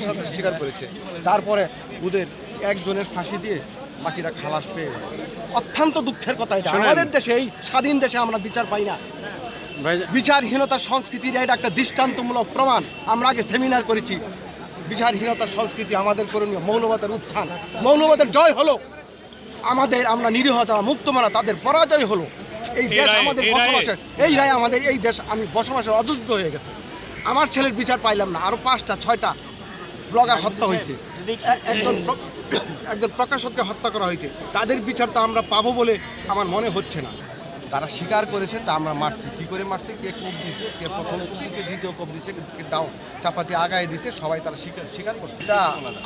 সাথে স্বীকার করেছে। তারপরে ওদের একজনের ফাঁসি দিয়ে বাকিরা খালাস পেয়ে গেল। অত্যন্ত দুঃখের কথা এটা। শোনেন। আমাদের দেশে এই স্বাধীন দেশে আমরা বিচার পাই না। ভাই বিচারহীনতার সংস্কৃতির এটা একটা দৃষ্টান্তমূলক প্রমাণ। আমরা আগে সেমিনার করেছি। বিচারহীনতার সংস্কৃতি আমাদের করণীয় মৌলবাদের উত্থান। মৌলবাদের জয় হলো। আমাদের আমরা নিরীহ যারা মুক্তমানা তাদের পরাজয় হলো। এই এই দেশ রায়ে- আমাদের এই রায়ে- বসবাসের এই রায় আমাদের এই দেশ আমি বসবাসের অযোগ্য হয়ে গেছে। আমার ছেলের বিচার পাইলাম না। আরও পাঁচটা ছয়টা ব্লগার হত্যা হয়েছে। একজন একজন প্রকাশককে হত্যা করা হয়েছে। তাদের বিচার তো আমরা পাবো বলে আমার মনে হচ্ছে না। তারা স্বীকার করেছে তা আমরা মারছি। কী করে মারছি? কে কোপ দিছে? কে প্রথম কোপ দিছে? দ্বিতীয় কোপ দিছে? কে দাও চাপাতি আগায় দিছে? সবাই তারা স্বীকার স্বীকার করছে। এটা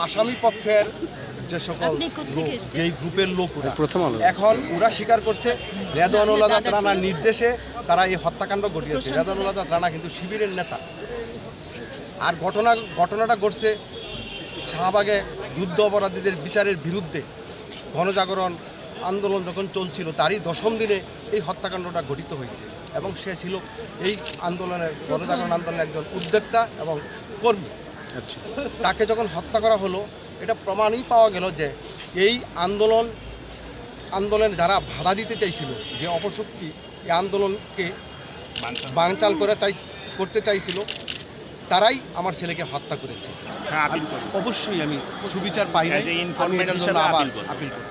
আসামি পক্ষের যে সকল? যেই গ্রুপের লোক প্রথম এখন ওরা স্বীকার করছে রেদওয়ানুল আজাদ দাদা রানার নির্দেশে তারা এই হত্যাকাণ্ড ঘটিয়েছে। রেদওয়ানুল আজাদ রানা কিন্তু শিবিরের নেতা। আর ঘটনা ঘটনাটা ঘটছে শাহবাগে যুদ্ধ অপরাধীদের বিচারের বিরুদ্ধে। গণজাগরণ আন্দোলন যখন চলছিল তারই দশম দিনে এই হত্যাকাণ্ডটা ঘটিত হয়েছে। এবং সে ছিল এই আন্দোলনের গণজাগরণ আন্দোলনের একজন উদ্যোক্তা এবং কর্মী। আচ্ছা। তাকে যখন হত্যা করা হলো এটা প্রমাণই পাওয়া গেল যে এই আন্দোলন আন্দোলনে যারা বাধা দিতে চাইছিল যে অপশক্তি এই আন্দোলনকে বাঞ্চাল করে চাই করতে চাইছিল তারাই আমার ছেলেকে হত্যা করেছে। হ্যাঁ অবশ্যই আমি সুবিচার পাই নাই। আমি এটার জন্য আবার আপিল করব।